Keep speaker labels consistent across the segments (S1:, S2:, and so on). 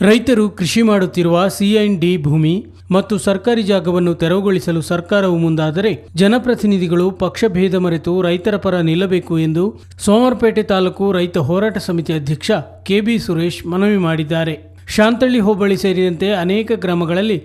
S1: ರೈತರು ಕೃಷಿ ಮಾಡುತ್ತಿರುವ ಡಿ ಭೂಮಿ ಮತ್ತು ಸರ್ಕಾರಿ ಜಾಗವನ್ನು ತೆರವುಗೊಳಿಸಲು ಸರ್ಕಾರವು ಮುಂದಾದರೆ ಜನಪ್ರತಿನಿಧಿಗಳು ಪಕ್ಷಭೇದ ಮರೆತು ರೈತರ ಪರ ನಿಲ್ಲಬೇಕು ಎಂದು ಸೋಮರಪೇಟೆ ತಾಲೂಕು ರೈತ ಹೋರಾಟ ಸಮಿತಿ ಅಧ್ಯಕ್ಷ ಕೆಬಿ ಸುರೇಶ್ ಮನವಿ ಮಾಡಿದ್ದಾರೆ. ಶಾಂತಳ್ಳಿ ಹೋಬಳಿ ಸೇರಿದಂತೆ ಅನೇಕ ಗ್ರಾಮಗಳಲ್ಲಿ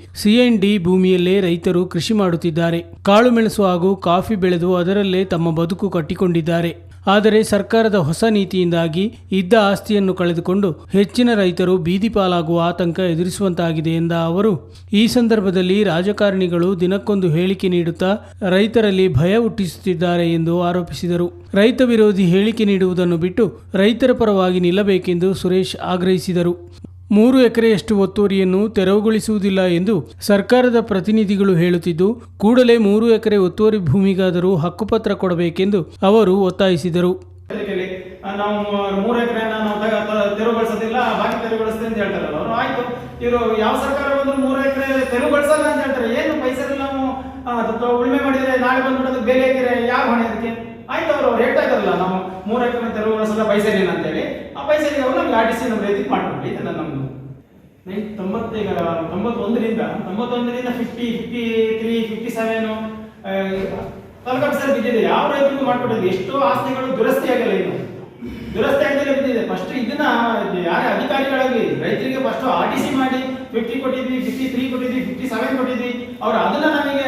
S1: ಡಿ ಭೂಮಿಯಲ್ಲೇ ರೈತರು ಕೃಷಿ ಮಾಡುತ್ತಿದ್ದಾರೆ. ಕಾಳುಮೆಣಸು ಹಾಗೂ ಕಾಫಿ ಬೆಳೆದು ಅದರಲ್ಲೇ ತಮ್ಮ ಬದುಕು ಕಟ್ಟಿಕೊಂಡಿದ್ದಾರೆ. ಆದರೆ ಸರ್ಕಾರದ ಹೊಸ ನೀತಿಯಿಂದಾಗಿ ಇದ್ದ ಆಸ್ತಿಯನ್ನು ಕಳೆದುಕೊಂಡು ಹೆಚ್ಚಿನ ರೈತರು ಬೀದಿ ಪಾಲಾಗುವ ಆತಂಕ ಎದುರಿಸುವಂತಾಗಿದೆ ಎಂದ ಅವರು, ಈ ಸಂದರ್ಭದಲ್ಲಿ ರಾಜಕಾರಣಿಗಳು ದಿನಕ್ಕೊಂದು ಹೇಳಿಕೆ ನೀಡುತ್ತಾ ರೈತರಲ್ಲಿ ಭಯ ಹುಟ್ಟಿಸುತ್ತಿದ್ದಾರೆ ಎಂದು ಆರೋಪಿಸಿದರು. ರೈತ ವಿರೋಧಿ ಹೇಳಿಕೆ ನೀಡುವುದನ್ನು ಬಿಟ್ಟು ರೈತರ ಪರವಾಗಿ ನಿಲ್ಲಬೇಕೆಂದು ಸುರೇಶ್ ಆಗ್ರಹಿಸಿದರು. ಮೂರು ಎಕರೆಯಷ್ಟು ಒತ್ತುವರಿಯನ್ನು ತೆರವುಗೊಳಿಸುವುದಿಲ್ಲ ಎಂದು ಸರ್ಕಾರದ ಪ್ರತಿನಿಧಿಗಳು ಹೇಳುತ್ತಿದ್ದು, ಕೂಡಲೇ ಮೂರು ಎಕರೆ ಒತ್ತುವರಿ ಭೂಮಿಗಾದರೂ ಹಕ್ಕುಪತ್ರ ಕೊಡಬೇಕೆಂದು ಅವರು ಒತ್ತಾಯಿಸಿದರು.
S2: ಅದಕ್ಕೆ ನಾವು ಮೂರು ಎಕರೆ ನಾವು ತೆರವುಗೊಳಿಸೋದಿಲ್ಲ, ಬಾಕಿ ತೆರವುಗೊಳಿಸ್ತೀವಿ ಅಂತ ಹೇಳ್ತಾರಲ್ಲ ಅವರು ಆಯ್ತು. ಇವರು ಯಾವ ಸರ್ಕಾರ ಬಂದ್ರು ಮೂರು ಎಕರೆ ತೆರವುಗೊಳಿಸಲ್ಲ ಅಂತ ಹೇಳ್ತಾರೆ. ಏನು ಪೈಸೆ ನಾವು ಉಳುಮೆ ಮಾಡಿದ್ರೆ ನಾಳೆ ಬಂದ್ಬಿಟ್ಟು ಬೇರೆ ಎಕರೆ, ಯಾರು ಹೊಣೆ ಅದಕ್ಕೆ? ಆಯ್ತು, ಅವರು ಅವ್ರು ಹೇಳ್ತಾ ಇದಾರಲ್ಲ ನಾವು ಮೂರು ಎಕರೆ ತೆರವುಗೊಳಿಸಲ್ಲ, ಪೈಸೆ ಇಲ್ಲ ಅಂತ ಹೇಳಿ. ಆ ಪೈಸೆ ಅವರು ನಮ್ಗೆ ಆರ್ ಟಿ ಸಿ ನಮ್ಮ ರೈತಿಗೆ ಮಾಡ್ಕೊಡ್ಲಿ ಇದೆಲ್ಲ ನೈ ತೊಂಬತ್ತೀಗ ತೊಂಬತ್ತೊಂದರಿಂದ ತೊಂಬತ್ತೊಂದರಿಂದ fifty fifty three fifty seven taluk sir ಬಿದ್ದಿದೆ. ಯಾವ ರೈತರಿಗೂ ಮಾಡ್ಕೊಟ್ಟಿದೆ ಎಷ್ಟೋ ಆಸ್ತಿಗಳು ದುರಸ್ತಿ ಆಗಲ್ಲ ಇನ್ನು. ದುರಸ್ತಿ ಆಗಿದೆ ಬಿದ್ದಿದೆ. ಫಸ್ಟ್ ಇದನ್ನ ಯಾರೇ ಅಧಿಕಾರಿಗಳಾಗಲಿ, ರೈತರಿಗೆ ಫಸ್ಟ್ ಆರ್ ಟಿ ಸಿ ಮಾಡಿ ಫಿಫ್ಟಿ ಕೊಟ್ಟಿದ್ವಿ ಫಿಫ್ಟಿ ತ್ರೀ ಕೊಟ್ಟಿದ್ವಿ ಫಿಫ್ಟಿ ಸೆವೆನ್ ಕೊಟ್ಟಿದ್ವಿ. ಅವ್ರು ಅದನ್ನ ನಮಗೆ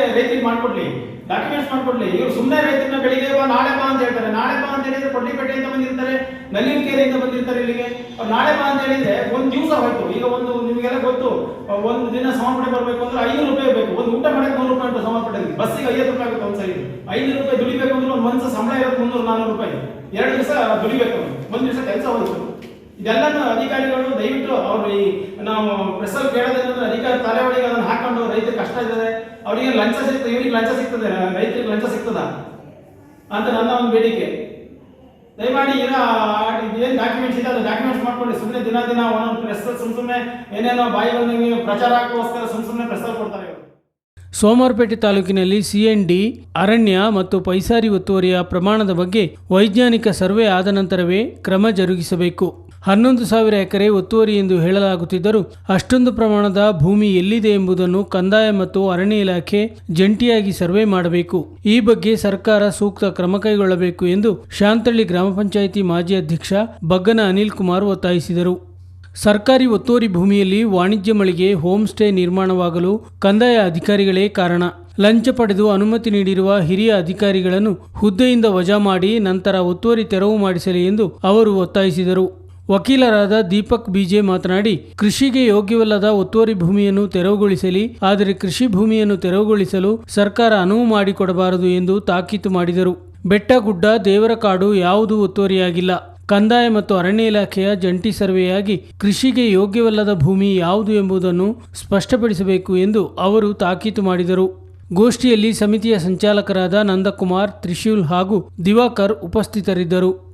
S2: ಮಾಡ್ಕೊಡ್ಲಿ ಡಾಕ್ಯುಮೆಂಟ್ಸ್ ಮಾಡ್ಕೊಡ್ಲಿ. ಇವ್ರು ಸುಮ್ಮನೆ ರೈತರನ್ನ ಬೆಳಿಗ್ಗೆ ಬಾ, ನಾಳೆ ಬಾ ಅಂತ ಹೇಳ್ತಾರೆ. ನಾಳೆ ಬಾ ಅಂತ ಹೇಳಿದ್ರೆ ಕೊಡ್ಲಿಪೇಟೆಯಿಂದ ಬಂದಿರ್ತಾರೆ ನಲ್ಲಿನಕೆರೆಯಿಂದ ಬಂದಿರ್ತಾರೆ ಇಲ್ಲಿಗೆ. ಅವ್ರು ನಾಳೆ ಬಾ ಅಂತ ಹೇಳಿದ್ರೆ ಒಂದು ದಿವಸ ಹೋಯ್ತು. ಈಗ ಒಂದು ನಿಮಗೆಲ್ಲ ಗೊತ್ತು, ಒಂದು ದಿನ ಸಮರ್ಪಣೆ ಬರಬೇಕು ಅಂದ್ರೆ ಐನೂರು ರೂಪಾಯಿ ಬೇಕು. ಒಂದು ಊಟ ಮಾಡಕ್ಕೆ ನೂರು ರೂಪಾಯಿ ಅಂತ ಸಮರ್ಪಣೆ ಬಸ್ಸಿಗೆ ಐವತ್ತು ರೂಪಾಯಿ ಆಗುತ್ತೆ ಒಂದು ಸೈಡ್ ಐನೂರು ರೂಪಾಯಿ ದುಡಿಬೇಕು ಅಂದ್ರೆ ಒಂದು ಮನಸ್ಸು ಸಂಬಳ ಇರೋದು ಮುನ್ನೂರು ನಾನ್ನೂರು ರೂಪಾಯಿ. ಎರಡು ದಿವಸ ದುಡಿಬೇಕು ಒಂದು ದಿವಸ ಕೆಲಸ ಹೋಯ್ತು. ಇದೆಲ್ಲನೂ ಅಧಿಕಾರಿಗಳು ದಯವಿಟ್ಟು ಅವರು ಈ ನಾವು ಪ್ರೆಸ್ಸಲ್ಲಿ ಕೇಳೋದೇನಂದ್ರೆ ಅಧಿಕಾರಿ ತಲೆ ಒಳಗೆ ಅದನ್ನು ಹಾಕೊಂಡು ರೈತರು ಕಷ್ಟ ಇದ್ದಾರೆ. ಅವರಿಗೆ ಲಂಚ ಸಿಗ್ತದೆ, ಇವರಿಗೆ ಲಂಚ ಸಿಗ್ತದೆ, ರೈತರಿಗೆ ಲಂಚ ಸಿಗ್ತದ? ಅಂತ ನನ್ನ ಒಂದು ಬೇಡಿಕೆ. ದಯಮಾಡಿ ಇರೋ ಏನು ಡಾಕ್ಯುಮೆಂಟ್ಸ್ ಇದೆ, ಅದು ಡಾಕ್ಯುಮೆಂಟ್ಸ್ ಮಾಡ್ಕೊಳ್ಳಿ. ಸುಮ್ಮನೆ ದಿನ ದಿನ ಒಂದೊಂದು ಪ್ರೆಸ್ ಸುಮ್ ಸುಮ್ಮನೆ ಏನೇನೋ ಬಾಯಿ ಪ್ರಚಾರ ಹಾಕೋಸ್ಕರ ಸುಮ್ ಸುಮ್ಮನೆ ಪ್ರೆಸ್ಸಲ್ಲಿ ಕೊಡ್ತಾರೆ
S1: ಸೋಮವಾರಪೇಟೆ ತಾಲೂಕಿನಲ್ಲಿ ಸಿಎನ್ಡಿ ಅರಣ್ಯ ಮತ್ತು ಪೈಸಾರಿ ಒತ್ತುವರಿಯ ಪ್ರಮಾಣದ ಬಗ್ಗೆ ವೈಜ್ಞಾನಿಕ ಸರ್ವೆ ಆದ ನಂತರವೇ ಕ್ರಮ ಜರುಗಿಸಬೇಕು. ಹನ್ನೊಂದು ಸಾವಿರ ಎಕರೆ ಒತ್ತುವರಿ ಎಂದು ಹೇಳಲಾಗುತ್ತಿದ್ದರೂ ಅಷ್ಟೊಂದು ಪ್ರಮಾಣದ ಭೂಮಿ ಎಲ್ಲಿದೆ ಎಂಬುದನ್ನು ಕಂದಾಯ ಮತ್ತು ಅರಣ್ಯ ಇಲಾಖೆ ಜಂಟಿಯಾಗಿ ಸರ್ವೆ ಮಾಡಬೇಕು. ಈ ಬಗ್ಗೆ ಸರ್ಕಾರ ಸೂಕ್ತ ಕ್ರಮ ಕೈಗೊಳ್ಳಬೇಕು ಎಂದು ಶಾಂತಳ್ಳಿ ಗ್ರಾಮ ಪಂಚಾಯಿತಿ ಮಾಜಿ ಅಧ್ಯಕ್ಷ ಬಗ್ಗನ ಅನಿಲ್ ಕುಮಾರ್ ಒತ್ತಾಯಿಸಿದರು. ಸರ್ಕಾರಿ ಒತ್ತುವರಿ ಭೂಮಿಯಲ್ಲಿ ವಾಣಿಜ್ಯ ಮಳಿಗೆ, ಹೋಮ್ ಸ್ಟೇ ನಿರ್ಮಾಣವಾಗಲು ಕಂದಾಯ ಅಧಿಕಾರಿಗಳೇ ಕಾರಣ. ಲಂಚ ಪಡೆದು ಅನುಮತಿ ನೀಡಿರುವ ಹಿರಿಯ ಅಧಿಕಾರಿಗಳನ್ನು ಹುದ್ದೆಯಿಂದ ವಜಾ ಮಾಡಿ ನಂತರ ಒತ್ತುವರಿ ತೆರವು ಮಾಡಿಸಲಿ ಎಂದು ಅವರು ಒತ್ತಾಯಿಸಿದರು. ವಕೀಲರಾದ ದೀಪಕ್ ಬಿಜೆ ಮಾತನಾಡಿ, ಕೃಷಿಗೆ ಯೋಗ್ಯವಲ್ಲದ ಒತ್ತುವರಿ ಭೂಮಿಯನ್ನು ತೆರವುಗೊಳಿಸಲಿ, ಆದರೆ ಕೃಷಿ ಭೂಮಿಯನ್ನು ತೆರವುಗೊಳಿಸಲು ಸರ್ಕಾರ ಅನುವು ಮಾಡಿಕೊಡಬಾರದು ಎಂದು ತಾಕೀತು ಮಾಡಿದರು. ಬೆಟ್ಟ ಗುಡ್ಡ ದೇವರ ಕಾಡು ಯಾವುದೂ ಒತ್ತುವರಿಯಾಗಿಲ್ಲ. ಕಂದಾಯ ಮತ್ತು ಅರಣ್ಯ ಇಲಾಖೆಯ ಜಂಟಿ ಸರ್ವೆಯಾಗಿ ಕೃಷಿಗೆ ಯೋಗ್ಯವಲ್ಲದ ಭೂಮಿ ಯಾವುದು ಎಂಬುದನ್ನು ಸ್ಪಷ್ಟಪಡಿಸಬೇಕು ಎಂದು ಅವರು ತಾಕೀತು ಮಾಡಿದರು. ಗೋಷ್ಠಿಯಲ್ಲಿ ಸಮಿತಿಯ ಸಂಚಾಲಕರಾದ ನಂದಕುಮಾರ್, ತ್ರಿಶೂಲ್ ಹಾಗೂ ದಿವಾಕರ್ ಉಪಸ್ಥಿತರಿದ್ದರು.